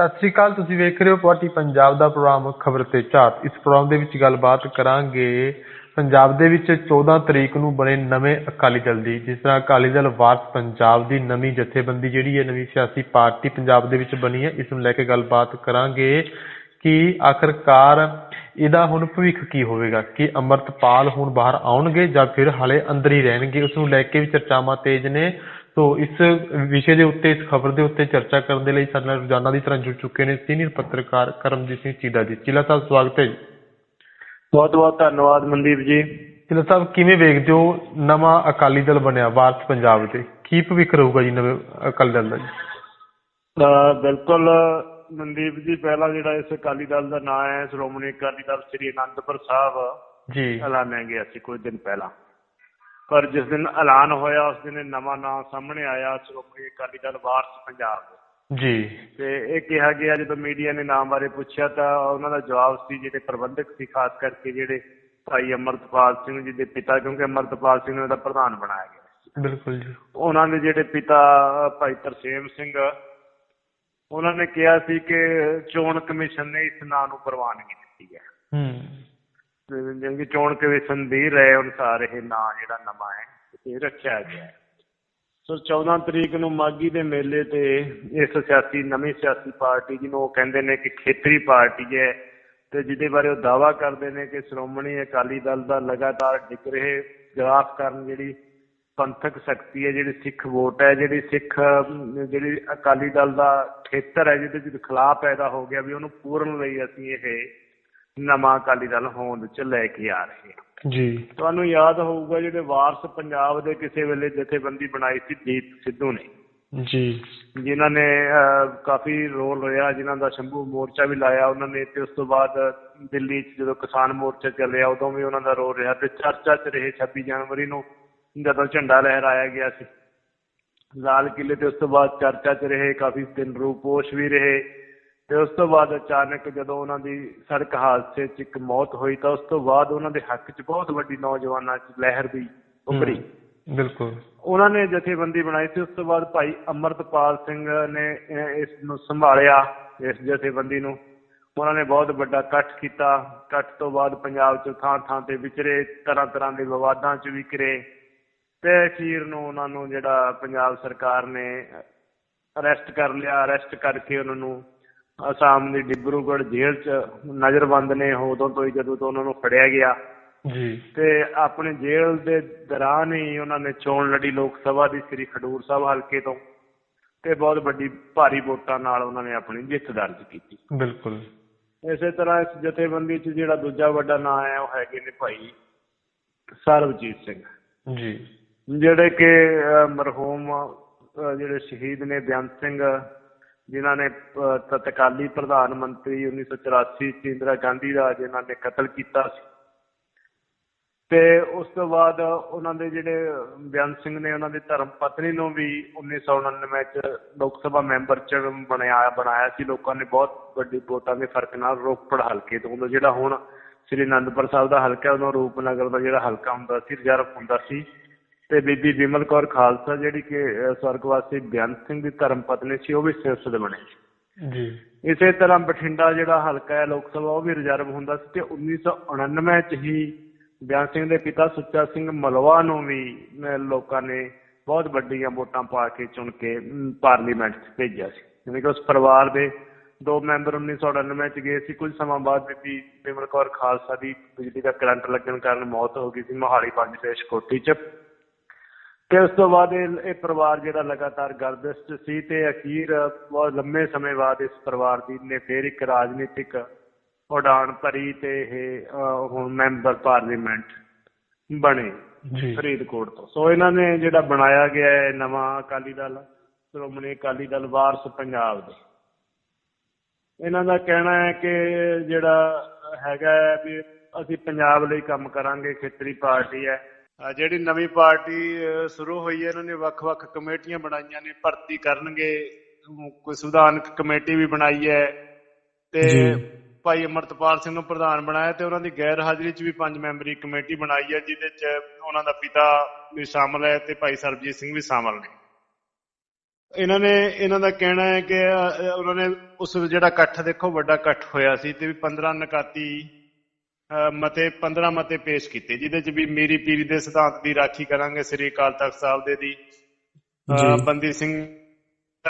ਸਤਿ ਸ੍ਰੀ ਅਕਾਲ, ਤੁਸੀਂ ਵੇਖ ਰਹੇ ਹੋ ਪਾਰਟੀ ਪੰਜਾਬ ਦਾ ਪ੍ਰੋਗਰਾਮ ਖਬਰ ਤੇ ਝਾਤ। ਇਸ ਪ੍ਰੋਗਰਾਮ ਦੇ ਵਿੱਚ ਗੱਲਬਾਤ ਕਰਾਂਗੇ ਪੰਜਾਬ ਦੇ ਵਿੱਚ 14 ਤਰੀਕ ਨੂੰ ਬਣੇ ਨਵੇਂ ਅਕਾਲੀ ਦਲ ਦੀ, ਜਿਸ ਤਰ੍ਹਾਂ ਅਕਾਲੀ ਦਲ ਵਾਰਸ ਪੰਜਾਬ ਦੀ ਨਵੀਂ ਜਥੇਬੰਦੀ ਜਿਹੜੀ ਹੈ, ਨਵੀਂ ਸਿਆਸੀ ਪਾਰਟੀ ਪੰਜਾਬ ਦੇ ਵਿੱਚ ਬਣੀ ਹੈ। ਇਸ ਨੂੰ ਲੈ ਕੇ ਗੱਲਬਾਤ ਕਰਾਂਗੇ ਕਿ ਆਖਰਕਾਰ ਇਹਦਾ ਹੁਣ ਭਵਿੱਖ ਕੀ ਹੋਵੇਗਾ? ਕਿ ਅਮਰਤਪਾਲ ਹੁਣ ਬਾਹਰ ਆਉਣਗੇ ਜਾਂ ਫਿਰ ਹਲੇ ਅੰਦਰ ਹੀ ਰਹਿਣਗੇ? ਉਸ ਨੂੰ ਲੈ ਕੇ ਵੀ ਚਰਚਾਵਾਂ ਤੇਜ਼ ਨੇ। ਸੋ ਇਸ ਵਿਸ਼ੇ ਦੇ ਉੱਤੇ ਇਸ ਖਬਰ ਦੇ ਉੱਤੇ ਚਰਚਾ ਕਰਨ ਦੇ ਲਈ ਸਾਡੇ ਨਾਲ ਰੋਜ਼ਾਨਾ ਦੀ ਤਰ੍ਹਾਂ ਜੁੜ ਚੁੱਕੇ ਨੇ ਸੀਨੀਅਰ ਪੱਤਰਕਾਰ ਕਰਮਜੀਤ ਸਿੰਘ ਚੀਦਾ ਜੀ। ਚੀਲਾ ਸਾਹਿਬ ਸਵਾਗਤ ਹੈ ਜੀ। ਬਹੁਤ ਬਹੁਤ ਧੰਨਵਾਦ ਮਨਦੀਪ ਜੀ। ਚੀਲਾ ਸਾਹਿਬ ਕਿਵੇਂ ਵੇਖਦੇ ਹੋ ਨਵਾਂ ਅਕਾਲੀ ਦਲ ਬਣਿਆ ਵਾਰਸ ਪੰਜਾਬ ਦੇ? ਕੀ ਭਵਿੱਖ ਰਹੂਗਾ ਜੀ ਨਵੇਂ ਅਕਾਲੀ ਦਲ ਦਾ ਜੀ? ਬਿਲਕੁਲ ਮਨਦੀਪ ਜੀ ਪਹਿਲਾ ਜਿਹੜਾ ਇਸ ਅਕਾਲੀ ਦਲ ਦਾ ਨਾਮ ਹੈ ਸ਼੍ਰੋਮਣੀ ਅਕਾਲੀ ਦਲ ਸ੍ਰੀ ਅਨੰਦਪੁਰ ਸਾਹਿਬ ਜੀ। ਐਲਾਨਿਆ ਗਿਆ ਸੀ ਕੁਝ ਦਿਨ ਪਹਿਲਾਂ। ਪਰ ਜਿਸ ਦਿਨ ਐਲਾਨ ਹੋਇਆ ਉਸ ਦਿਨ ਨਵਾਂ ਨਾਮ ਸਾਹਮਣੇ ਆਇਆ ਸ਼੍ਰੋਮਣੀ ਅਕਾਲੀ ਦਲ ਵਾਰਸ ਪੰਜਾਬ ਜੀ। ਤੇ ਇਹ ਕਿਹਾ ਗਿਆ ਜਦੋਂ ਮੀਡੀਆ ਨੇ ਨਾਮ ਬਾਰੇ ਪੁੱਛਿਆ ਤਾਂ ਉਹਨਾਂ ਦਾ ਜਵਾਬ ਸੀ ਜਿਹੜੇ ਪ੍ਰਬੰਧਕ ਸੀ ਖਾਸ ਕਰਕੇ ਜਿਹੜੇ ਭਾਈ ਅਮਰਤਪਾਲ ਸਿੰਘ ਜੀ ਦੇ ਪਿਤਾ ਕਿਉਂਕਿ ਅਮਰਤਪਾਲ ਸਿੰਘ ਨੂੰ ਇਹਦਾ ਪ੍ਰਧਾਨ ਬਣਾਇਆ ਗਿਆ ਬਿਲਕੁਲ ਜੀ। ਉਹਨਾਂ ਦੇ ਜਿਹੜੇ ਪਿਤਾ ਭਾਈ ਤਰਸੇਮ ਸਿੰਘ ਉਹਨਾਂ ਨੇ ਕਿਹਾ ਸੀ ਕਿ ਚੋਣ ਕਮਿਸ਼ਨ ਨੇ ਇਸ ਨਾਂ ਨੂੰ ਪ੍ਰਵਾਨਗੀ ਦਿੱਤੀ ਹੈ। ਹੂੰ। ਜਿਵੇਂ ਚੋਣ ਕਮਿਸ਼ਨ ਦੀ ਰਾਏ ਅਨੁਸਾਰ ਇਹ ਨਾਂ ਜਿਹੜਾ ਨਵਾਂ ਹੈ, ਇਹ ਰੱਖਿਆ ਗਿਆ ਹੈ। ਸੋ 14 ਤਰੀਕ ਨੂੰ ਮਾਗੀ ਦੇ ਮੇਲੇ ਤੇ ਇਸ ਸਿਆਸੀ, ਨਵੀਂ ਸਿਆਸੀ ਪਾਰਟੀ ਜਿਹਨੂੰ ਉਹ ਕਹਿੰਦੇ ਨੇ ਕਿ ਖੇਤਰੀ ਪਾਰਟੀ ਹੈ ਤੇ ਜਿਹਦੇ ਬਾਰੇ ਉਹ ਦਾਵਾ ਕਰਦੇ ਨੇ ਕਿ ਸ਼੍ਰੋਮਣੀ ਅਕਾਲੀ ਦਲ ਦਾ ਲਗਾਤਾਰ ਡਿੱਗ ਰਹੇ ਗ੍ਰਾਫ ਕਰਨ ਜਿਹੜੀ ਪੰਥਕ ਸ਼ਕਤੀ ਹੈ, ਜਿਹੜੀ ਸਿੱਖ ਵੋਟ ਹੈ, ਜਿਹੜੀ ਸਿੱਖ, ਜਿਹੜੀ ਅਕਾਲੀ ਦਲ ਦਾ ਖੇਤਰ ਹੈ, ਜਿਹਦੇ ਵਿੱਚ ਖਿਲਾਫ ਪੈਦਾ ਹੋ ਗਿਆ ਵੀ ਉਹਨੂੰ ਪੂਰਨ ਲਈ ਅਸੀਂ ਇਹ ਨਵਾਂ ਅਕਾਲੀ ਦਲ ਹੋਂਦ ਚ ਲੈ ਕੇ ਆ ਰਹੇ ਹਾਂ ਜੀ। ਤੁਹਾਨੂੰ ਯਾਦ ਹੋਊਗਾ ਜਿਹੜੇ ਵਾਰਸ ਪੰਜਾਬ ਦੇ ਕਿਸੇ ਵੇਲੇ ਜਥੇਬੰਦੀ ਬਣਾਈ ਸੀ ਦੀਪ ਸਿੱਧੂ ਨੇ। ਜੀ। ਜਿਨ੍ਹਾਂ ਨੇ ਕਾਫੀ ਰੋਲ ਰਿਹਾ ਜਿਨ੍ਹਾਂ ਦਾ ਸ਼ੰਭੂ ਮੋਰਚਾ ਵੀ ਲਾਇਆ ਉਹਨਾਂ ਨੇ ਤੇ ਉਸ ਤੋਂ ਬਾਅਦ ਦਿੱਲੀ 'ਚ ਜਦੋਂ ਕਿਸਾਨ ਮੋਰਚਾ ਚੱਲਿਆ ਉਦੋਂ ਵੀ ਉਹਨਾਂ ਦਾ ਰੋਲ ਰਿਹਾ। ਤੇ ਚਰਚਾ 'ਚ ਰਹੇ 26 ਜਨਵਰੀ ਨੂੰ ਜਦੋਂ ਝੰਡਾ ਲਹਿਰਾਇਆ ਗਿਆ ਸੀ। ਲਾਲ ਕਿਲੇ ਤੇ ਉਸ ਤੋਂ ਬਾਅਦ ਚਰਚਾ 'ਚ ਰਹੇ ਕਾਫੀ ਦਿਨ ਰੂਪੋਸ਼ ਵੀ ਰਹੇ। ਤੇ ਉਸ ਤੋਂ ਬਾਅਦ ਅਚਾਨਕ ਜਦੋਂ ਉਹਨਾਂ ਦੀ ਸੜਕ ਹਾਦਸੇ 'ਚ ਇੱਕ ਮੌਤ ਹੋਈ ਤਾਂ ਉਸ ਤੋਂ ਬਾਅਦ ਉਹਨਾਂ ਦੇ ਹੱਕ 'ਚ ਬਹੁਤ ਵੱਡੀ ਨੌਜਵਾਨਾਂ 'ਚ ਲਹਿਰ ਵੀ ਉੱਭਰੀ। ਬਿਲਕੁਲ। ਉਹਨਾਂ ਨੇ ਜਥੇਬੰਦੀ ਬਣਾਈ ਸੀ ਉਸ ਤੋਂ ਬਾਅਦ ਭਾਈ ਅਮਰਤਪਾਲ ਸਿੰਘ ਨੇ ਇਸ ਨੂੰ ਸੰਭਾਲਿਆ ਇਸ ਜਥੇਬੰਦੀ ਨੂੰ। ਉਹਨਾਂ ਨੇ ਬਹੁਤ ਵੱਡਾ ਇਕੱਠ ਕੀਤਾ। ਇਕੱਠ ਤੋਂ ਬਾਅਦ ਪੰਜਾਬ 'ਚ ਥਾਂ ਥਾਂ ਤੇ ਵਿਚਰੇ ਤਰ੍ਹਾਂ ਤਰ੍ਹਾਂ ਦੇ ਵਿਵਾਦਾਂ 'ਚ ਵੀ ਘਿਰੇ। ਤੇ ਅਖੀਰ ਨੂੰ ਉਹਨਾਂ ਨੂੰ ਜਿਹੜਾ ਪੰਜਾਬ ਸਰਕਾਰ ਨੇ ਅਰੈਸਟ ਕਰ ਲਿਆ। ਅਰੈਸਟ ਕਰਕੇ ਉਹਨਾਂ ਨੂੰ ਅਸਾਮ ਦੀ ਡਿਬਰੂਗੜ੍ਹ ਜੇਲ੍ਹ 'ਚ ਨਜ਼ਰਬੰਦ ਨੇ ਉਦੋਂ ਤੋਂ ਹੀ ਜਦੋਂ ਤੋਂ ਉਹਨਾਂ ਨੂੰ ਫੜਿਆ ਗਿਆ। ਜੀ। ਤੇ ਆਪਣੇ ਜੇਲ੍ਹ ਦੇ ਦੌਰਾਨ ਹੀ ਉਹਨਾਂ ਨੇ ਚੋਣ ਲੜੀ ਲੋਕ ਸਭਾ ਦੀ ਸ੍ਰੀ ਖਡੂਰ ਸਾਹਿਬ ਹਲਕੇ ਤੋਂ। ਤੇ ਬਹੁਤ ਵੱਡੀ ਭਾਰੀ ਵੋਟਾਂ ਨਾਲ ਉਹਨਾਂ ਨੇ ਆਪਣੀ ਜਿੱਤ ਦਰਜ ਕੀਤੀ। ਬਿਲਕੁਲ। ਇਸੇ ਤਰ੍ਹਾਂ ਇਸ ਜਥੇਬੰਦੀ 'ਚ ਜਿਹੜਾ ਦੂਜਾ ਵੱਡਾ ਨਾਂ ਹੈ ਉਹ ਹੈਗੇ ਨੇ ਭਾਈ ਸਰਬਜੀਤ ਸਿੰਘ। ਜੀ। ਜਿਹੜੇ ਕਿ ਮਰਹੂਮ ਜਿਹੜੇ ਸ਼ਹੀਦ ਨੇ ਬੇਅੰਤ ਸਿੰਘ ਜਿਨ੍ਹਾਂ ਨੇ ਤਤਕਾਲੀ ਪ੍ਰਧਾਨ ਮੰਤਰੀ 1984 ਚ ਇੰਦਰਾ ਗਾਂਧੀ ਦਾ ਜਿਨ੍ਹਾਂ ਨੇ ਕਤਲ ਕੀਤਾ ਸੀ। ਤੇ ਉਸ ਤੋਂ ਬਾਅਦ ਉਹਨਾਂ ਦੇ ਜਿਹੜੇ ਬੇਅੰਤ ਸਿੰਘ ਨੇ ਉਹਨਾਂ ਦੀ ਧਰਮ ਪਤਨੀ ਨੂੰ ਵੀ 1999 ਚ ਲੋਕ ਸਭਾ ਮੈਂਬਰ ਚ ਬਣਾਇਆ ਬਣਾਇਆ ਸੀ। ਲੋਕਾਂ ਨੇ ਬਹੁਤ ਵੱਡੀ ਵੋਟਾਂ ਦੇ ਫ਼ਰਕ ਨਾਲ ਰੋਪੜ ਹਲਕੇ ਤੋਂ ਉਦੋਂ ਜਿਹੜਾ ਹੁਣ ਸ੍ਰੀ ਅਨੰਦਪੁਰ ਸਾਹਿਬ ਦਾ ਹਲਕਾ ਉਦੋਂ ਰੂਪਨਗਰ ਦਾ ਜਿਹੜਾ ਹਲਕਾ ਹੁੰਦਾ ਸੀ, ਰਿਜ਼ਰਵ ਹੁੰਦਾ ਸੀ। ਤੇ ਬੀਬੀ ਵਿਮਲ ਕੌਰ ਖਾਲਸਾ ਜਿਹੜੀ ਕਿ ਸਵਰਗਵਾਸੀ ਬੇਅੰਤ ਸਿੰਘ ਦੀ ਧਰਮ ਪਤਨੀ ਸੀ ਉਹ ਵੀ ਸੰਸਦ ਬਣੇ ਸੀ। ਜੀ। ਇਸੇ ਤਰ੍ਹਾਂ ਬਠਿੰਡਾ ਜਿਹੜਾ ਹਲਕਾ ਹੈ ਲੋਕ ਸਭਾ ਉਹ ਵੀ ਰਿਜ਼ਰਵ ਹੁੰਦਾ ਸੀ ਤੇ 1999 ਚ ਹੀ ਬਿਆਨ ਸਿੰਘ ਦੇ ਪਿਤਾ ਸੁੱਚਾ ਸਿੰਘ ਮਲਵਾ ਨੂੰ ਵੀ ਲੋਕਾਂ ਨੇ ਬਹੁਤ ਵੱਡੀਆਂ ਵੋਟਾਂ ਪਾ ਕੇ ਚੁਣ ਕੇ ਪਾਰਲੀਮੈਂਟ 'ਚ ਭੇਜਿਆ ਸੀ। ਜਿਵੇਂ ਕਿ ਉਸ ਪਰਿਵਾਰ ਦੇ ਦੋ ਮੈਂਬਰ 1999 ਚ ਗਏ ਸੀ। ਕੁਝ ਸਮਾਂ ਬਾਅਦ ਬੀਬੀ ਵਿਮਲ ਕੌਰ ਖਾਲਸਾ ਦੀ ਬਿਜਲੀ ਦਾ ਕਰੰਟ ਲੱਗਣ ਕਾਰਨ ਮੌਤ ਹੋ ਗਈ ਸੀ। ਮੋਹਾਲੀ ਪੰਜ ਫੇਸ਼ ਕੋਠੀ 'ਚ। ਤੇ ਉਸ ਤੋਂ ਬਾਅਦ ਇਹ ਇਹ ਪਰਿਵਾਰ ਜਿਹੜਾ ਲਗਾਤਾਰ ਗਰਦਸ਼ 'ਚ ਸੀ ਤੇ ਅਖੀਰ ਬਹੁਤ ਲੰਮੇ ਸਮੇਂ ਬਾਅਦ ਇਸ ਪਰਿਵਾਰ ਦੀ ਨੇ ਫੇਰ ਇੱਕ ਰਾਜਨੀਤਿਕ ਉਡਾਣ ਭਰੀ ਤੇ ਇਹ ਹੁਣ ਮੈਂਬਰ ਪਾਰਲੀਮੈਂਟ ਬਣੇ ਫਰੀਦਕੋਟ ਤੋਂ। ਸੋ ਇਹਨਾਂ ਨੇ ਜਿਹੜਾ ਬਣਾਇਆ ਗਿਆ ਹੈ ਨਵਾਂ ਅਕਾਲੀ ਦਲ ਸ਼੍ਰੋਮਣੀ ਅਕਾਲੀ ਦਲ ਵਾਰਸ ਪੰਜਾਬ ਦੇ। ਇਹਨਾਂ ਦਾ ਕਹਿਣਾ ਹੈ ਕਿ ਜਿਹੜਾ ਹੈਗਾ ਵੀ ਅਸੀਂ ਪੰਜਾਬ ਲਈ ਕੰਮ ਕਰਾਂਗੇ ਖੇਤਰੀ ਪਾਰਟੀ ਹੈ। ਜਿਹੜੀ ਨਵੀਂ ਪਾਰਟੀ ਸ਼ੁਰੂ ਹੋਈ ਹੈ ਇਹਨਾਂ ਨੇ ਵੱਖ-ਵੱਖ ਕਮੇਟੀਆਂ ਬਣਾਈਆਂ ਨੇ ਭਰਤੀ ਕਰਨਗੇ ਕੋਈ ਸੰਵਿਧਾਨਕ ਕਮੇਟੀ ਵੀ ਬਣਾਈ ਹੈ ਤੇ। ਭਾਈ ਅਮਰਤਪਾਲ ਸਿੰਘ ਨੂੰ ਪ੍ਰਧਾਨ ਬਣਾਇਆ ਤੇ ਉਹਨਾਂ ਦੀ ਗੈਰ ਹਾਜ਼ਰੀ 'ਚ ਵੀ ਪੰਜ ਮੈਂਬਰੀ ਕਮੇਟੀ ਬਣਾਈ ਹੈ ਜਿਹਦੇ 'ਚ ਉਹਨਾਂ ਦਾ ਪਿਤਾ ਵੀ ਸ਼ਾਮਲ ਹੈ ਤੇ ਭਾਈ ਸਰਬਜੀਤ ਸਿੰਘ ਵੀ ਸ਼ਾਮਲ ਨੇ ਇਹਨਾਂ ਨੇ ਇਹਨਾਂ ਦਾ ਕਹਿਣਾ ਹੈ ਕਿ ਉਹਨਾਂ ਨੇ ਉਸ ਜਿਹੜਾ ਇਕੱਠ ਦੇਖੋ ਵੱਡਾ ਇਕੱਠ ਹੋਇਆ ਸੀ ਤੇ ਵੀ 15 ਨਕਾਤੀ ਮਤੇ 15 ਮਤੇ ਪੇਸ਼ ਕੀਤੇ ਜਿਹਦੇ ਚ ਵੀ ਮੇਰੀ ਪੀਰੀ ਦੇ ਸਿਧਾਂਤ ਦੀ ਰਾਖੀ ਕਰਾਂਗੇ ਸ੍ਰੀ ਅਕਾਲ ਤਖਤ ਸਾਹਿਬ ਦੇ ਦੀ। ਬੰਦੀ ਸਿੰਘ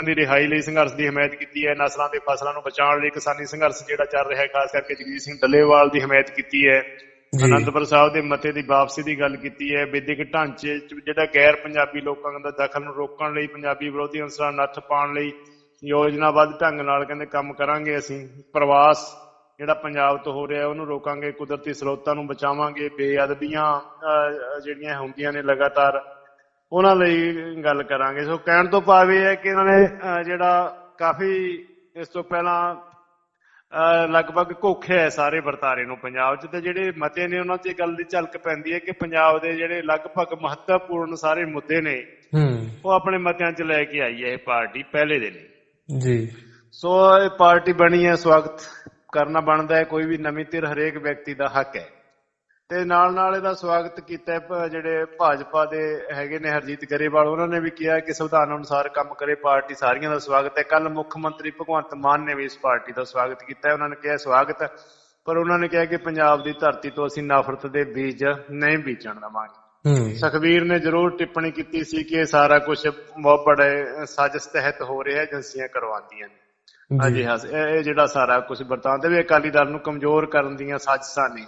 ਦੀ ਰਿਹਾਈ ਲਈ ਸੰਘਰਸ਼ ਦੀ ਹਮਾਇਤ ਕੀਤੀ ਹੈ ਨਸਲਾਂ ਤੇ ਫਸਲਾਂ ਨੂੰ ਬਚਾਉਣ ਲਈ ਕਿਸਾਨੀ ਸੰਘਰਸ਼ ਜਿਹੜਾ ਚੱਲ ਰਿਹਾ ਹੈ ਖਾਸ ਕਰਕੇ ਜਗਜੀਤ ਸਿੰਘ ਡੱਲੇਵਾਲ ਦੀ ਹਮਾਇਤ ਕੀਤੀ ਹੈ। ਅਨੰਦਪੁਰ ਸਾਹਿਬ ਦੇ ਮਤੇ ਦੀ ਵਾਪਸੀ ਦੀ ਗੱਲ ਕੀਤੀ ਹੈ ਵਿਦਿਅਕ ਢਾਂਚੇ ਚ ਜਿਹੜਾ ਗੈਰ ਪੰਜਾਬੀ ਲੋਕਾਂ ਦਾ ਦਖਲ ਨੂੰ ਰੋਕਣ ਲਈ ਪੰਜਾਬੀ ਵਿਰੋਧੀ ਅੰਸਰਾਂ ਨੱਥ ਪਾਉਣ ਲਈ ਯੋਜਨਾਬੱਧ ਢੰਗ ਨਾਲ ਕਹਿੰਦੇ ਕੰਮ ਕਰਾਂਗੇ ਅਸੀਂ ਪ੍ਰਵਾਸ ਜਿਹੜਾ ਪੰਜਾਬ ਤੋਂ ਹੋ ਰਿਹਾ ਉਹਨੂੰ ਰੋਕਾਂਗੇ ਕੁਦਰਤੀ ਸਰੋਤਾਂ ਨੂੰ ਬਚਾਵਾਂਗੇ ਬੇਅਦਬੀਆਂ ਜਿਹੜੀਆਂ ਹੁੰਦੀਆਂ ਨੇ ਲਗਾਤਾਰ ਉਹਨਾਂ ਲਈ ਗੱਲ ਕਰਾਂਗੇ। ਸੋ ਕਹਿਣ ਤੋਂ ਭਾਵ ਇਹ ਹੈ ਕਿ ਇਹਨਾਂ ਨੇ ਜਿਹੜਾ ਕਾਫੀ ਇਸ ਤੋਂ ਪਹਿਲਾਂ ਲਗਭਗ ਘੋਖਿਆ ਹੈ ਸਾਰੇ ਵਰਤਾਰੇ ਨੂੰ ਪੰਜਾਬ 'ਚ ਤੇ ਜਿਹੜੇ ਮਤੇ ਨੇ ਉਹਨਾਂ 'ਚ ਇਹ ਗੱਲ ਦੀ ਝਲਕ ਪੈਂਦੀ ਹੈ ਕਿ ਪੰਜਾਬ ਦੇ ਜਿਹੜੇ ਲਗਭਗ ਮਹੱਤਵਪੂਰਨ ਸਾਰੇ ਮੁੱਦੇ ਨੇ ਹੂੰ। ਉਹ ਆਪਣੇ ਮਤਿਆਂ 'ਚ ਲੈ ਕੇ ਆਈ ਹੈ ਇਹ ਪਾਰਟੀ ਪਹਿਲੇ ਦਿਨ। ਜੀ। ਸੋ ਇਹ ਪਾਰਟੀ ਬਣੀ ਹੈ ਸਵਾਗਤ ਕਰਨਾ ਬਣਦਾ ਹੈ ਕੋਈ ਵੀ ਨਵੀਂ ਧਿਰ ਹਰੇਕ ਵਿਅਕਤੀ ਦਾ ਹੱਕ ਹੈ। ਤੇ ਨਾਲ ਨਾਲ ਇਹਦਾ ਸਵਾਗਤ ਕੀਤਾ ਜਿਹੜੇ ਭਾਜਪਾ ਦੇ ਹੈਗੇ ਨੇ ਹਰਜੀਤ ਗਰੇਵਾਲ ਉਹਨਾਂ ਨੇ ਵੀ ਕਿਹਾ ਕਿ ਸੰਵਿਧਾਨ ਅਨੁਸਾਰ ਕੰਮ ਕਰੇ ਪਾਰਟੀ ਸਾਰੀਆਂ ਦਾ ਸਵਾਗਤ ਹੈ। ਕੱਲ ਮੁੱਖ ਮੰਤਰੀ ਭਗਵੰਤ ਮਾਨ ਨੇ ਵੀ ਇਸ ਪਾਰਟੀ ਦਾ ਸਵਾਗਤ ਕੀਤਾ ਉਹਨਾਂ ਨੇ ਕਿਹਾ ਸਵਾਗਤ ਪਰ ਉਹਨਾਂ ਨੇ ਕਿਹਾ ਕਿ ਪੰਜਾਬ ਦੀ ਧਰਤੀ ਤੋਂ ਅਸੀਂ ਨਫ਼ਰਤ ਦੇ ਬੀਜ ਨਹੀਂ ਬੀਜਣ ਦੇਵਾਂਗੇ। ਹੂੰ। ਸੁਖਬੀਰ ਨੇ ਜ਼ਰੂਰ ਟਿੱਪਣੀ ਕੀਤੀ ਸੀ ਕਿ ਇਹ ਸਾਰਾ ਕੁਝ ਬਹੁਤ ਬੜੇ ਸਾਜ਼ਿਸ਼ ਤਹਿਤ ਹੋ ਰਿਹਾ ਹੈ ਏਜੰਸੀਆਂ ਕਰਵਾਉਂਦੀਆਂ ਨੇ। ਹਾਂਜੀ ਹਾਂ ਇਹ ਜਿਹੜਾ ਸਾਰਾ ਕੁਝ ਵਰਤਾਂਦੇ ਵੀ ਅਕਾਲੀ ਦਲ ਨੂੰ ਕਮਜ਼ੋਰ ਕਰਨ ਦੀਆਂ ਸਾਜ਼ਿਸ਼ਾਂ ਨੇ।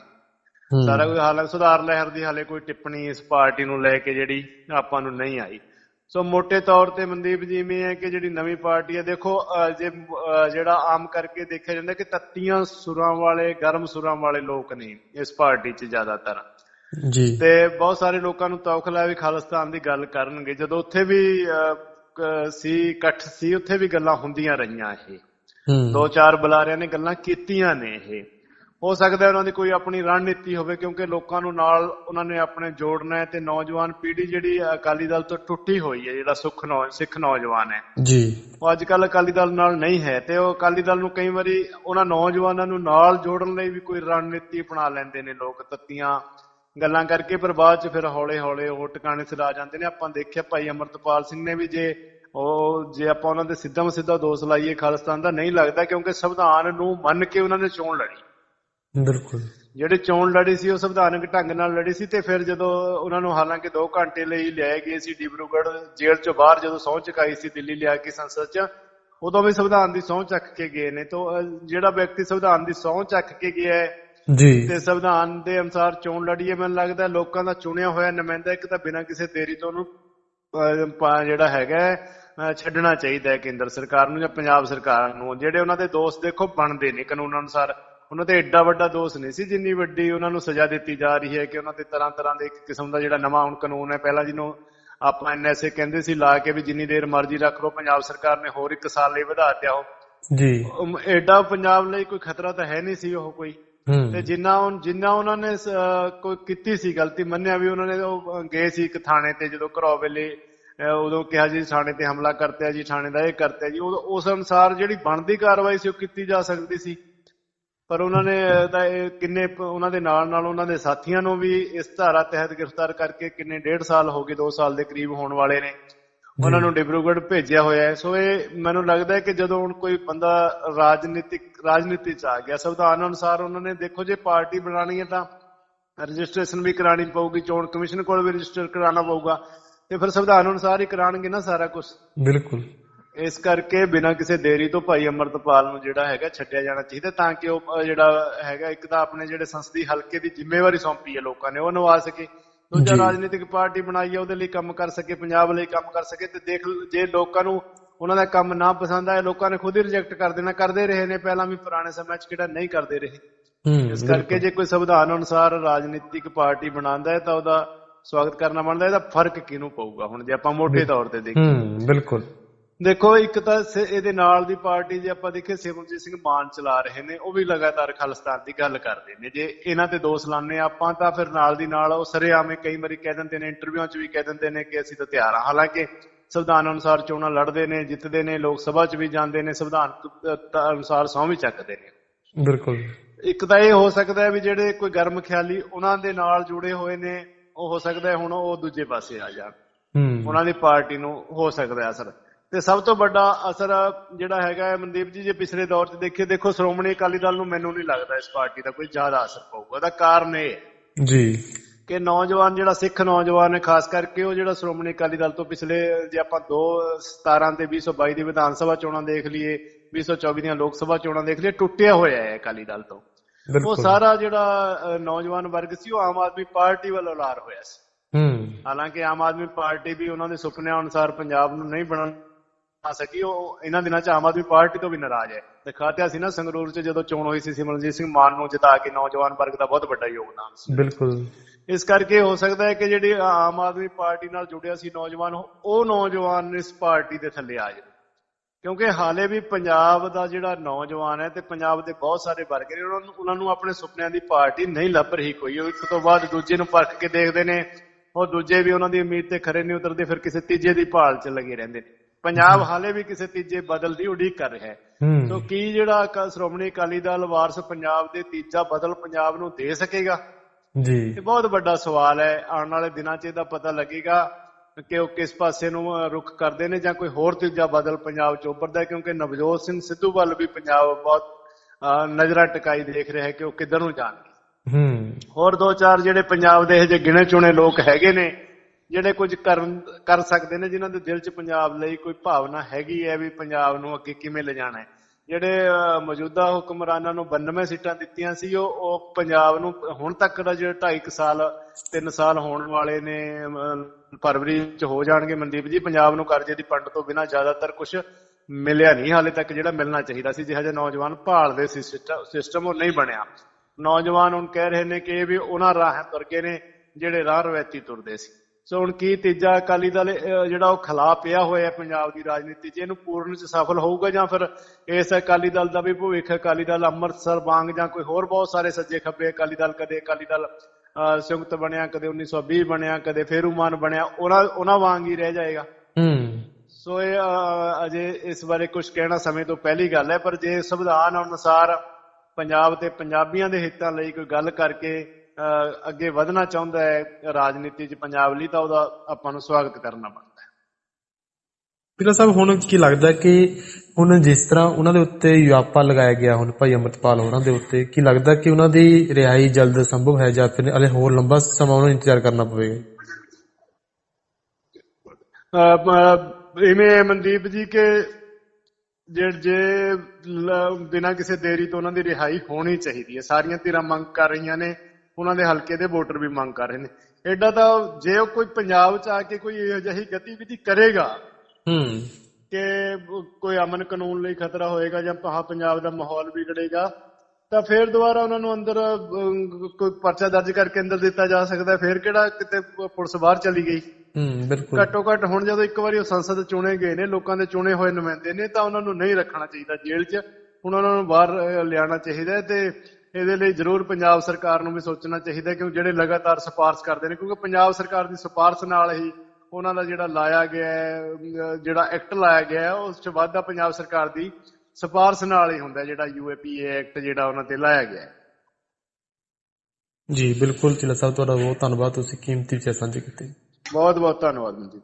ਸਾਰਾ ਕੁਝ ਹਾਲਾਂਕਿ ਸੁਧਾਰ ਲਹਿਰ ਦੀ ਹਾਲੇ ਕੋਈ ਟਿੱਪਣੀ ਇਸ ਪਾਰਟੀ ਨੂੰ ਲੈ ਕੇ ਜਿਹੜੀ ਆਪਾਂ ਨੂੰ ਨਹੀਂ ਆਈ। ਸੋ ਮੋٹے ਤੌਰ ਤੇ ਮਨਦੀਪ ਜੀ ਇਵੇਂ ਹੈ ਕਿ ਜਿਹੜੀ ਨਵੀਂ ਪਾਰਟੀ ਹੈ ਦੇਖੋ ਜੇ ਜਿਹੜਾ ਆਮ ਕਰਕੇ ਦੇਖਿਆ ਜਾਂਦਾ ਕਿ ਤੱਤੀਆਂ ਸੁਰਾਂ ਵਾਲੇ ਗਰਮ ਸੁਰਾਂ ਵਾਲੇ ਲੋਕ ਨੇ ਇਸ ਪਾਰਟੀ 'ਚ ਜ਼ਿਆਦਾਤਰ। ਜੀ। ਤੇ ਬਹੁਤ ਸਾਰੇ ਲੋਕਾਂ ਨੂੰ ਤੌਖਲਾ ਵੀ ਖਾਲਿਸਤਾਨ ਦੀ ਗੱਲ ਕਰਨਗੇ। ਜਦੋਂ ਉੱਥੇ ਵੀ ਸੀ ਇਕੱਠ ਸੀ ਉੱਥੇ ਵੀ ਗੱਲਾਂ ਹੁੰਦੀਆਂ ਰਹੀਆਂ ਇਹ। ਦੋ ਚਾਰ ਬੁਲਾਰਿਆਂ ਨੇ ਗੱਲਾਂ ਕੀਤੀਆਂ ਨੇ ਇਹ। ਹੋ ਸਕਦਾ ਉਹਨਾਂ ਦੀ ਕੋਈ ਆਪਣੀ ਰਣਨੀਤੀ ਹੋਵੇ ਕਿਉਂਕਿ ਲੋਕਾਂ ਨੂੰ ਨਾਲ ਉਹਨਾਂ ਨੇ ਆਪਣੇ ਜੋੜਨਾ ਹੈ ਤੇ ਨੌਜਵਾਨ ਪੀੜ੍ਹੀ ਜਿਹੜੀ ਅਕਾਲੀ ਦਲ ਤੋਂ ਟੁੱਟੀ ਹੋਈ ਹੈ ਜਿਹੜਾ ਸੁਖ ਨੌ ਸਿੱਖ ਨੌਜਵਾਨ ਹੈ। ਜੀ। ਉਹ ਅੱਜ ਕੱਲ ਅਕਾਲੀ ਦਲ ਨਾਲ ਨਹੀਂ ਹੈ ਤੇ ਉਹ ਅਕਾਲੀ ਦਲ ਨੂੰ ਕਈ ਵਾਰੀ ਉਹਨਾਂ ਨੌਜਵਾਨਾਂ ਨੂੰ ਨਾਲ ਜੋੜਨ ਲਈ ਵੀ ਕੋਈ ਰਣਨੀਤੀ ਅਪਣਾ ਲੈਂਦੇ ਨੇ ਲੋਕ ਤੱਤੀਆਂ ਗੱਲਾਂ ਕਰਕੇ ਪਰ ਬਾਅਦ ਚ ਫਿਰ ਹੌਲੇ ਹੌਲੇ ਉਹ ਟਿਕਾਣੇ ਸਿਰ ਆ ਜਾਂਦੇ ਨੇ। ਆਪਾਂ ਦੇਖਿਆ ਭਾਈ ਅਮਰਤਪਾਲ ਸਿੰਘ ਨੇ ਵੀ ਜੇ ਉਹ ਜੇ ਆਪਾਂ ਉਹਨਾਂ ਦੇ ਸਿੱਧਾ ਸਿੱਧਾ ਦੋਸ਼ ਲਾਈਏ ਖਾਲਿਸਤਾਨ ਦਾ ਨਹੀਂ ਲੱਗਦਾ ਕਿਉਂਕਿ ਸੰਵਿਧਾਨ ਨੂੰ ਮੰਨ ਕੇ ਉਹਨਾਂ ਨੇ ਚੋਣ ਲੜੀ। ਬਿਲਕੁਲ। ਜਿਹੜੇ ਚੋਣ ਲੜੀ ਸੀ ਉਹ ਸੰਵਿਧਾਨਕ ਢੰਗ ਨਾਲ ਲੜੀ ਸੀ ਤੇ ਫਿਰ ਜਦੋਂ ਉਹਨਾਂ ਨੂੰ ਹਾਲਾਂਕਿ 2 ਘੰਟੇ ਲਈ ਲਿਆਏ ਗਏ ਸੀ ਡਿਬਰੂਗੜ੍ਹ ਜੇਲ੍ਹ ਚੋਂ ਬਾਹਰ ਜਦੋਂ ਸਹੁੰ ਚੁਕਾਈ ਸੀ ਦਿੱਲੀ ਲਿਆ ਕੇ ਸੰਸਦ 'ਚ ਉਦੋਂ ਵੀ ਸੰਵਿਧਾਨ ਦੀ ਸਹੁੰ ਚੱਕ ਕੇ ਗਏ ਨੇ। ਤੋਂ ਜਿਹੜਾ ਵਿਅਕਤੀ ਸੰਵਿਧਾਨ ਦੀ ਸਹੁੰ ਚੱਕ ਕੇ ਗਿਆ ਹੈ ਜੀ। ਤੇ ਸੰਵਿਧਾਨ ਦੇ ਅਨੁਸਾਰ ਚੋਣ ਲੜੀ ਹੈ ਮੈਨੂੰ ਲੱਗਦਾ ਲੋਕਾਂ ਦਾ ਚੁਣਿਆ ਹੋਇਆ ਨੁਮਾਇੰਦਾ ਇੱਕ ਤਾਂ ਬਿਨਾਂ ਕਿਸੇ ਦੇਰੀ ਤੋਂ ਉਹਨੂੰ ਜਿਹੜਾ ਹੈਗਾ ਛੱਡਣਾ ਚਾਹੀਦਾ ਹੈ ਕੇਂਦਰ ਸਰਕਾਰ ਨੂੰ ਜਾਂ ਪੰਜਾਬ ਸਰਕਾਰ ਨੂੰ। ਜਿਹੜੇ ਉਹਨਾਂ ਦੇ ਦੋਸ਼ ਦੇਖੋ ਬਣਦੇ ਨੇ ਕਾਨੂੰਨ ਅਨੁਸਾਰ। ਉਹਨਾਂ ਤੇ ਐਡਾ ਵੱਡਾ ਦੋਸ਼ ਨਹੀਂ ਸੀ ਜਿੰਨੀ ਵੱਡੀ ਉਹਨਾਂ ਨੂੰ ਸਜ਼ਾ ਦਿੱਤੀ ਜਾ ਰਹੀ ਹੈ ਕਿ ਉਹਨਾਂ ਤੇ ਤਰ੍ਹਾਂ ਤਰ੍ਹਾਂ ਦੇ ਇੱਕ ਕਿਸਮ ਦਾ ਜਿਹੜਾ ਨਵਾਂ ਹੁਣ ਕਾਨੂੰਨ ਹੈ। ਪਹਿਲਾਂ ਜਿਹਨੂੰ ਆਪਾਂ ਐਨਐਸਏ ਕਹਿੰਦੇ ਸੀ ਲਾ ਕੇ ਵੀ ਜਿੰਨੀ ਦੇਰ ਮਰਜ਼ੀ ਰੱਖ ਲਓ ਪੰਜਾਬ ਸਰਕਾਰ ਨੇ ਹੋਰ ਇੱਕ ਸਾਲ ਲਈ ਵਧਾ ਦਿੱਤਾ ਉਹ। ਜੀ। ਐਡਾ ਪੰਜਾਬ ਲਈ ਕੋਈ ਖਤਰਾ ਤਾਂ ਹੈ ਨਹੀਂ ਸੀ ਉਹ ਕੋਈ। ਤੇ ਜਿੰਨਾ ਜਿੰਨਾ ਉਹਨਾਂ ਨੇ ਕੋਈ ਕੀਤੀ ਸੀ ਗਲਤੀ, ਮੰਨਿਆ ਵੀ ਉਹਨਾਂ ਨੇ ਉਹ ਗਏ ਸੀ ਇੱਕ ਥਾਣੇ ਤੇ ਜਦੋਂ ਘਰੋਂ ਵੇਲੇ ਉਦੋਂ ਕਿਹਾ ਜੀ ਥਾਣੇ ਤੇ ਹਮਲਾ ਕਰਤੇ ਆ ਜੀ, ਥਾਣੇ ਦਾ ਇਹ ਕਰਤੇ ਆ ਜੀ ਉਸ ਅਨੁਸਾਰ ਜਿਹੜੀ ਬਣਦੀ ਕਾਰਵਾਈ ਸੀ ਉਹ ਕੀਤੀ ਜਾ ਸਕਦੀ ਸੀ। ਪਰ ਉਹਨਾਂ ਨੇ ਤਾਂ ਇਹ ਕਿੰਨੇ ਉਹਨਾਂ ਦੇ ਨਾਲ ਨਾਲ ਉਹਨਾਂ ਦੇ ਸਾਥੀਆਂ ਨੂੰ ਵੀ ਇਸ ਧਾਰਾ ਤਹਿਤ ਗ੍ਰਿਫਤਾਰ ਕਰਕੇ ਕਿੰਨੇ ਡੇਢ ਸਾਲ ਹੋ ਗਏ 2 ਸਾਲ ਦੇ ਕਰੀਬ ਹੋਣ ਵਾਲੇ ਨੇ। ਉਹਨਾਂ ਨੂੰ ਡਿਬਰੂਗੜ੍ਹ ਭੇਜਿਆ ਹੋਇਆ ਹੈ। ਸੋ ਇਹ ਮੈਨੂੰ ਲੱਗਦਾ ਹੈ ਕਿ ਜਦੋਂ ਹੁਣ ਕੋਈ ਬੰਦਾ ਰਾਜਨੀਤਿਕ ਰਾਜਨੀਤੀ ਚ ਆ ਗਿਆ ਸੰਵਿਧਾਨ ਅਨੁਸਾਰ ਉਹਨਾਂ ਨੇ ਦੇਖੋ ਜੇ ਪਾਰਟੀ ਬਣਾਣੀ ਹੈ ਤਾਂ ਰਜਿਸਟ੍ਰੇਸ਼ਨ ਵੀ ਕਰਾਣੀ ਪਊਗੀ ਚੋਣ ਕਮਿਸ਼ਨ ਕੋਲ ਵੀ ਰਜਿਸਟਰ ਕਰਾਉਣਾ ਪਊਗਾ ਤੇ ਫਿਰ ਸੰਵਿਧਾਨ ਅਨੁਸਾਰ ਹੀ ਕਰਾਣਗੇ ਨਾ ਸਾਰਾ ਕੁਝ ਬਿਲਕੁਲ। ਇਸ ਕਰਕੇ ਬਿਨਾਂ ਕਿਸੇ ਦੇਰੀ ਤੋਂ ਭਾਈ ਅਮਰਤਪਾਲ ਨੂੰ ਜਿਹੜਾ ਹੈਗਾ ਛੱਡਿਆ ਜਾਣਾ ਚਾਹੀਦਾ ਤਾਂ ਕਿ ਉਹ ਜਿਹੜਾ ਹੈਗਾ ਇੱਕ ਤਾਂ ਆਪਣੇ ਜਿਹੜੇ ਸੰਸਦੀ ਹਲਕੇ ਦੀ ਜ਼ਿੰਮੇਵਾਰੀ ਸੌਂਪੀ ਹੈ ਲੋਕਾਂ ਨੇ ਉਹ ਨਿਭਾ ਸਕੇ। ਦੂਜਾ। ਰਾਜਨੀਤਿਕ ਪਾਰਟੀ ਬਣਾਈ ਹੈ ਉਹਦੇ ਲਈ ਕੰਮ ਕਰ ਸਕੇ ਪੰਜਾਬ ਲਈ ਕੰਮ ਕਰ ਸਕੇ ਤੇ ਦੇਖ ਜੇ ਲੋਕਾਂ ਨੂੰ ਉਹਨਾਂ ਦਾ ਕੰਮ ਨਾ ਪਸੰਦ ਆਏ ਲੋਕਾਂ ਨੇ ਖੁਦ ਹੀ ਰਿਜੈਕਟ ਕਰ ਦੇਣਾ ਕਰਦੇ ਰਹੇ ਨੇ ਪਹਿਲਾਂ ਵੀ ਪੁਰਾਣੇ ਸਮੇਂ 'ਚ ਕਿਹੜਾ ਨਹੀਂ ਕਰਦੇ ਰਹੇ। ਇਸ ਕਰਕੇ ਜੇ ਕੋਈ ਸੰਵਿਧਾਨ ਅਨੁਸਾਰ ਰਾਜਨੀਤਿਕ ਪਾਰਟੀ ਬਣਾਉਂਦਾ ਹੈ ਤਾਂ ਉਹਦਾ ਸਵਾਗਤ ਕਰਨਾ ਬਣਦਾ ਇਹਦਾ ਫ਼ਰਕ ਕਿਹਨੂੰ ਪਊਗਾ? ਹੁਣ ਜੇ ਆਪਾਂ ਮੋٹے ਤੌਰ ਤੇ ਦੇਖੀਏ। ਬਿਲਕੁਲ। ਦੇਖੋ ਇੱਕ ਤਾਂ ਸ- ਇਹਦੇ ਨਾਲ ਦੀ ਪਾਰਟੀ ਜੇ ਆਪਾਂ ਦੇਖੀਏ ਸਿਮਰਜੀਤ ਸਿੰਘ ਮਾਨ ਚਲਾ ਰਹੇ ਨੇ ਉਹ ਵੀ ਲਗਾਤਾਰ ਖਾਲਿਸਤਾਨ ਦੀ ਗੱਲ ਕਰਦੇ ਨੇ। ਜੇ ਇਹਨਾਂ ਤੇ ਦੋਸ਼ ਲਾਣੇ ਆਪਾਂ ਤਾਂ ਫਿਰ ਨਾਲ ਦੀ ਨਾਲ ਉਹ ਸਰੇਆਮੇ ਕਈ ਵਾਰੀ ਕਹਿ ਦਿੰਦੇ ਨੇ ਇੰਟਰਵਿਊਆਂ 'ਚ ਵੀ ਕਹਿ ਦਿੰਦੇ ਨੇ ਕਿ ਅਸੀਂ ਤਾਂ ਤਿਆਰ ਹਾਂ। ਹਾਲਾਂਕਿ ਸੰਵਿਧਾਨ ਅਨੁਸਾਰ ਚੋਣਾਂ ਲੜਦੇ ਨੇ ਜਿੱਤਦੇ ਨੇ ਲੋਕ ਸਭਾ 'ਚ ਵੀ ਜਾਂਦੇ ਨੇ ਸੰਵਿਧਾਨ ਅਨੁਸਾਰ ਸਹੁੰ ਵੀ ਚੱਕਦੇ ਨੇ। ਬਿਲਕੁਲ। ਇੱਕ ਤਾਂ ਇਹ ਹੋ ਸਕਦਾ ਹੈ ਵੀ ਜਿਹੜੇ ਕੋਈ ਗਰਮ ਖਿਆਲੀ ਉਹਨਾਂ ਦੇ ਨਾਲ ਜੁੜੇ ਹੋਏ ਨੇ ਉਹ ਹੋ ਸਕਦਾ ਹੈ ਹੁਣ ਉਹ ਦੂਜੇ ਪਾਸੇ ਆ ਜਾਣ। ਹੂੰ। ਉਹਨਾਂ ਦੀ ਪਾਰਟੀ ਨੂੰ ਹੋ ਸਕਦਾ ਹੈ ਅਸਰ। ਤੇ ਸਭ ਤੋਂ ਵੱਡਾ ਅਸਰ ਜਿਹੜਾ ਹੈਗਾ ਹੈ ਮਨਦੀਪ ਜੀ ਜੇ ਪਿਛਲੇ ਦੌਰ 'ਚ ਦੇਖੀਏ ਦੇਖੋ ਸ਼੍ਰੋਮਣੀ ਅਕਾਲੀ ਦਲ ਨੂੰ ਮੈਨੂੰ ਨਹੀਂ ਲੱਗਦਾ ਇਸ ਪਾਰਟੀ ਦਾ ਕੋਈ ਜ਼ਿਆਦਾ ਅਸਰ ਪਊਗਾ। ਉਹਦਾ ਕਾਰਨ ਇਹ ਹੈ ਜੀ। ਕਿ ਨੌਜਵਾਨ ਜਿਹੜਾ ਸਿੱਖ ਨੌਜਵਾਨ ਹੈ ਖਾਸ ਕਰਕੇ ਉਹ ਜਿਹੜਾ ਸ਼੍ਰੋਮਣੀ ਅਕਾਲੀ ਦਲ ਤੋਂ ਪਿਛਲੇ ਜੇ ਆਪਾਂ 2017 ਤੇ 2022 ਦੀ ਵਿਧਾਨ ਸਭਾ ਚੋਣਾਂ ਦੇਖ ਲਈਏ 2024 ਦੀਆਂ ਲੋਕ ਸਭਾ ਚੋਣਾਂ ਦੇਖ ਲਈਏ ਟੁੱਟਿਆ ਹੋਇਆ ਹੈ ਅਕਾਲੀ ਦਲ ਤੋਂ। ਉਹ ਸਾਰਾ ਜਿਹੜਾ ਨੌਜਵਾਨ ਵਰਗ ਸੀ ਉਹ ਆਮ ਆਦਮੀ ਪਾਰਟੀ ਵੱਲੋਂ ਲਾਰ ਹੋਇਆ ਸੀ। ਹੂੰ। ਹਾਲਾਂਕਿ ਆਮ ਆਦਮੀ ਪਾਰਟੀ ਵੀ ਉਹਨਾਂ ਦੇ ਸੁਪਨਿਆਂ ਅਨੁਸਾਰ ਪੰਜਾਬ ਨੂੰ ਨਹੀਂ ਬਣਾ ਸਕੀ ਉਹ ਇਹਨਾਂ ਦਿਨਾਂ 'ਚ ਆਮ ਆਦਮੀ ਪਾਰਟੀ ਤੋਂ ਵੀ ਨਾਰਾਜ਼ ਹੈ। ਦਿਖਾਤਿਆ ਸੀ ਨਾ ਸੰਗਰੂਰ 'ਚ ਜਦੋਂ ਚੋਣ ਹੋਈ ਸੀ ਸਿਮਰਨਜੀਤ ਸਿੰਘ ਮਾਨ ਨੂੰ ਜਿਤਾ ਕੇ ਨੌਜਵਾਨ ਵਰਗ ਦਾ ਬਹੁਤ ਵੱਡਾ ਯੋਗਦਾਨ ਸੀ। ਬਿਲਕੁਲ। ਇਸ ਕਰਕੇ ਹੋ ਸਕਦਾ ਹੈ ਕਿ ਜਿਹੜੀ ਆਮ ਆਦਮੀ ਪਾਰਟੀ ਨਾਲ ਜੁੜਿਆ ਸੀ ਨੌਜਵਾਨ ਉਹ ਨੌਜਵਾਨ ਇਸ ਪਾਰਟੀ ਦੇ ਥੱਲੇ ਆ ਜਾਣ ਕਿਉਂਕਿ ਹਾਲੇ ਵੀ ਪੰਜਾਬ ਦਾ ਜਿਹੜਾ ਨੌਜਵਾਨ ਹੈ ਤੇ ਪੰਜਾਬ ਦੇ ਬਹੁਤ ਸਾਰੇ ਵਰਗ ਨੇ ਉਹਨਾਂ ਨੂੰ ਉਹਨਾਂ ਨੂੰ ਆਪਣੇ ਸੁਪਨਿਆਂ ਦੀ ਪਾਰਟੀ ਨਹੀਂ ਲੱਭ ਰਹੀ ਕੋਈ। ਉਹ ਇੱਕ ਤੋਂ ਬਾਅਦ ਦੂਜੇ ਨੂੰ ਪਰਖ ਕੇ ਦੇਖਦੇ ਨੇ ਉਹ ਦੂਜੇ ਵੀ ਉਹਨਾਂ ਦੀ ਉਮੀਦ ਤੇ ਖਰੇ ਨਹੀਂ ਉਤਰਦੇ ਫਿਰ ਕਿਸੇ ਤੀਜੇ ਦੀ ਭਾਲ 'ਚ ਲੱਗੇ ਰਹਿੰਦੇ ਨੇ। ਪੰਜਾਬ ਹਾਲੇ ਵੀ ਕਿਸੇ ਤੀਜੇ ਬਦਲ ਦੀ ਉਡੀਕ ਕਰ ਰਿਹਾ ਹੈ। ਸੋ ਕੀ ਜਿਹੜਾ ਸ਼੍ਰੋਮਣੀ ਅਕਾਲੀ ਦਲ ਵਾਰਸ ਪੰਜਾਬ ਦੇ ਤੀਜਾ ਬਦਲ ਪੰਜਾਬ ਨੂੰ ਦੇ ਸਕੇਗਾ? ਜੀ। ਇਹ ਬਹੁਤ ਵੱਡਾ ਸਵਾਲ ਹੈ। ਆਉਣ ਵਾਲੇ ਦਿਨਾਂ 'ਚ ਇਹਦਾ ਪਤਾ ਲੱਗੇਗਾ ਕਿ ਉਹ ਕਿਸ ਪਾਸੇ ਨੂੰ ਰੁਖ ਕਰਦੇ ਨੇ ਜਾਂ ਕੋਈ ਹੋਰ ਤੀਜਾ ਬਦਲ ਪੰਜਾਬ 'ਚ ਉੱਭਰਦਾ ਹੈ ਕਿਉਂਕਿ ਨਵਜੋਤ ਸਿੰਘ ਸਿੱਧੂ ਵੱਲ ਵੀ ਪੰਜਾਬ ਬਹੁਤ ਨਜ਼ਰਾਂ ਟਿਕਾਈ ਦੇਖ ਰਿਹਾ ਹੈ ਕਿ ਉਹ ਕਿੱਧਰ ਨੂੰ ਜਾਣਗੇ। ਹੂੰ। ਹੋਰ ਦੋ ਚਾਰ ਜਿਹੜੇ ਪੰਜਾਬ ਦੇ ਇਹ ਜਿਹੇ ਗਿਣੇ ਚੁਣੇ ਲੋਕ ਹੈਗੇ ਨੇ ਜਿਹੜੇ ਕੁਝ ਕਰਨ, ਕਰ ਸਕਦੇ ਨੇ, ਜਿਨ੍ਹਾਂ ਦੇ ਦਿਲ 'ਚ ਪੰਜਾਬ ਲਈ ਕੋਈ ਭਾਵਨਾ ਹੈਗੀ ਹੈ ਵੀ ਪੰਜਾਬ ਨੂੰ ਅੱਗੇ ਕਿਵੇਂ ਲਿਜਾਣਾ ਹੈ। ਜਿਹੜੇ ਮੌਜੂਦਾ ਹੁਕਮਰਾਨਾਂ ਨੂੰ 92 ਸੀਟਾਂ ਦਿੱਤੀਆਂ ਸੀ, ਉਹ ਉਹ ਪੰਜਾਬ ਨੂੰ ਹੁਣ ਤੱਕ ਦਾ ਜਿਹੜਾ 2.5 ਸਾਲ 3 ਸਾਲ ਹੋਣ ਵਾਲੇ ਨੇ ਫਰਵਰੀ 'ਚ ਹੋ ਜਾਣਗੇ ਮਨਦੀਪ ਜੀ, ਪੰਜਾਬ ਨੂੰ ਕਰਜ਼ੇ ਦੀ ਪੰਡ ਤੋਂ ਬਿਨਾਂ ਜ਼ਿਆਦਾਤਰ ਕੁਝ ਮਿਲਿਆ ਨਹੀਂ। ਹਾਲੇ ਤੱਕ ਜਿਹੜਾ ਮਿਲਣਾ ਚਾਹੀਦਾ ਸੀ, ਜਿਹੋ ਜਿਹਾ ਨੌਜਵਾਨ ਭਾਲਦੇ ਸੀ ਸਿਸਟਮ ਉਹ ਨਹੀਂ ਬਣਿਆ। ਨੌਜਵਾਨ ਹੁਣ ਕਹਿ ਰਹੇ ਨੇ ਕਿ ਇਹ ਵੀ ਉਹਨਾਂ ਰਾਹਾਂ ਤੁਰ ਗਏ ਨੇ, ਜਿਹੜੇ ਰਾਹ ਰਵੈਤੀ ਤੁਰਦੇ ਸੀ। ਸੋ ਹੁਣ ਕੀ ਤੀਜਾ ਅਕਾਲੀ ਦਲ ਜਿਹੜਾ ਉਹ ਖਲਾ ਪਿਆ ਹੋਇਆ ਹੈ ਪੰਜਾਬ ਦੀ ਰਾਜਨੀਤੀ 'ਚ ਇਹਨੂੰ ਪੂਰਨ 'ਚ ਸਫਲ ਹੋਊਗਾ ਜਾਂ ਫਿਰ ਇਸ ਅਕਾਲੀ ਦਲ ਦਾ ਵੀ ਭਵਿੱਖ ਅਕਾਲੀ ਦਲ ਅੰਮ੍ਰਿਤਸਰ ਵਾਂਗ ਜਾਂ ਕੋਈ ਹੋਰ ਬਹੁਤ ਸਾਰੇ ਸੱਜੇ ਖੱਬੇ ਅਕਾਲੀ ਦਲ ਕਦੇ ਅਕਾਲੀ ਦਲ ਸੰਯੁਕਤ ਬਣਿਆ ਕਦੇ 1920 ਬਣਿਆ ਕਦੇ ਫੇਰੂਮਾਨ ਬਣਿਆ ਉਹਨਾਂ ਉਹਨਾਂ ਵਾਂਗ ਹੀ ਰਹਿ ਜਾਏਗਾ। ਹੂੰ। ਸੋ ਇਹ ਅਜੇ ਇਸ ਬਾਰੇ ਕੁਝ ਕਹਿਣਾ ਸਮੇਂ ਤੋਂ ਪਹਿਲੀ ਗੱਲ ਹੈ ਪਰ ਜੇ ਸੰਵਿਧਾਨ ਅਨੁਸਾਰ ਪੰਜਾਬ ਤੇ ਪੰਜਾਬੀਆਂ ਦੇ ਹਿੱਤਾਂ ਲਈ ਕੋਈ ਗੱਲ ਕਰਕੇ ਅੱਗੇ ਵਧਣਾ ਚਾਹੁੰਦਾ ਹੈ ਰਾਜਨੀਤੀ 'ਚ ਪੰਜਾਬ ਲਈ ਤਾਂ ਉਹਦਾ ਆਪਾਂ ਨੂੰ ਸਵਾਗਤ ਕਰਨਾ ਬਣਦਾ ਹੈ। ਪਿਲਾ ਸਾਹਿਬ ਹੁਣ ਕੀ ਲੱਗਦਾ ਕਿ ਹੁਣ ਜਿਸ ਤਰ੍ਹਾਂ ਉਹਨਾਂ ਦੇ ਉੱਤੇ ਯਾਪਾ ਲਗਾਇਆ ਗਿਆ ਹੁਣ ਭਾਈ ਅਮਰਤਪਾਲ ਹੋਰਾਂ ਦੇ ਉੱਤੇ ਕੀ ਲੱਗਦਾ ਕਿ ਉਹਨਾਂ ਦੀ ਰਿਹਾਈ ਜਲਦ ਸੰਭਵ ਹੈ ਜਾਂ ਫਿਰ ਹਲੇ ਹੋਰ ਲੰਬਾ ਸਮਾਂ ਉਹਨਾਂ ਨੂੰ ਇੰਤਜ਼ਾਰ ਕਰਨਾ ਪਵੇਗਾ? ਇਵੇਂ ਮਨਦੀਪ ਜੀ ਕਿ ਜੇ ਜੇ ਬਿਨਾਂ ਕਿਸੇ ਦੇਰੀ ਤੋਂ ਉਹਨਾਂ ਦੀ ਰਿਹਾਈ ਹੋਣੀ ਚਾਹੀਦੀ ਹੈ। ਸਾਰੀਆਂ ਧਿਰਾਂ ਮੰਗ ਕਰ ਰਹੀਆਂ ਨੇ। ਉਹਨਾਂ ਦੇ ਹਲਕੇ ਦੇ ਵੋਟਰ ਵੀ ਮੰਗ ਕਰ ਰਹੇ ਨੇ। ਐਡਾ ਤਾਂ ਜੇ ਉਹ ਕੋਈ ਪੰਜਾਬ ਚ ਆ ਕੇ ਕੋਈ ਇਹੋ ਜਿਹੀ ਗਤੀਵਿਧੀ ਕਰੇਗਾ ਹੂੰ। ਕਿ ਕੋਈ ਅਮਨ ਕਾਨੂੰਨ ਲਈ ਖਤਰਾ ਹੋਏਗਾ ਜਾਂ ਪਹਾ ਪੰਜਾਬ ਦਾ ਮਾਹੌਲ ਵਿਗੜੇਗਾ ਤਾਂ ਫਿਰ ਦੁਬਾਰਾ ਉਹਨਾਂ ਨੂੰ ਅੰਦਰ ਕੋਈ ਪਰਚਾ ਦਰਜ ਕਰਕੇ ਅੰਦਰ ਦਿੱਤਾ ਜਾ ਸਕਦਾ ਫਿਰ ਕਿਹੜਾ ਕਿਤੇ ਪੁਲਿਸ ਬਾਹਰ ਚਲੀ ਗਈ? ਹੂੰ ਬਿਲਕੁਲ। ਘੱਟੋ ਘੱਟ ਹੁਣ ਜਦੋਂ ਇੱਕ ਵਾਰੀ ਉਹ ਸੰਸਦ ਚੁਣੇ ਗਏ ਨੇ ਲੋਕਾਂ ਦੇ ਚੁਣੇ ਹੋਏ ਨੁਮਾਇੰਦੇ ਨੇ ਤਾਂ ਉਹਨਾਂ ਨੂੰ ਨਹੀਂ ਰੱਖਣਾ ਚਾਹੀਦਾ ਜੇਲ੍ਹ 'ਚ। ਹੁਣ ਉਹਨਾਂ ਨੂੰ ਬਾਹਰ ਅਹ, ਲਿਆਉਣਾ ਚਾਹੀਦਾ ਤੇ ਇਹਦੇ ਲਈ ਜ਼ਰੂਰ ਪੰਜਾਬ ਸਰਕਾਰ ਨੂੰ ਵੀ ਸੋਚਣਾ ਚਾਹੀਦਾ ਹੈ ਕਿ ਜਿਹੜੇ ਲਗਾਤਾਰ ਸਿਫਾਰਸ਼ ਕਰਦੇ ਨੇ ਕਿਉਂਕਿ ਪੰਜਾਬ ਸਰਕਾਰ ਦੀ ਸਿਫਾਰਸ਼ ਨਾਲ ਹੀ ਉਹਨਾਂ ਦਾ ਜਿਹੜਾ ਲਾਇਆ ਗਿਆ ਜਿਹੜਾ ਐਕਟ ਲਾਇਆ ਗਿਆ ਉਸ 'ਚ ਵਾਧਾ ਪੰਜਾਬ ਸਰਕਾਰ ਦੀ ਸਿਫਾਰਸ਼ ਨਾਲ ਹੀ ਹੁੰਦਾ ਜਿਹੜਾ ਯੂਏਪੀਏ ਐਕਟ ਜਿਹੜਾ ਉਹਨਾਂ ਤੇ ਲਾਇਆ ਗਿਆ ਜੀ ਬਿਲਕੁਲ ਚਿਲਾ ਸਾਹਿਬ ਤੁਹਾਡਾ ਬਹੁਤ ਧੰਨਵਾਦ ਤੁਸੀਂ ਕੀਮਤੀ ਵਿਚਾਰ ਸਾਂਝੇ ਕੀਤੇ। ਬਹੁਤ ਬਹੁਤ ਧੰਨਵਾਦ ਮਨਜੀਤ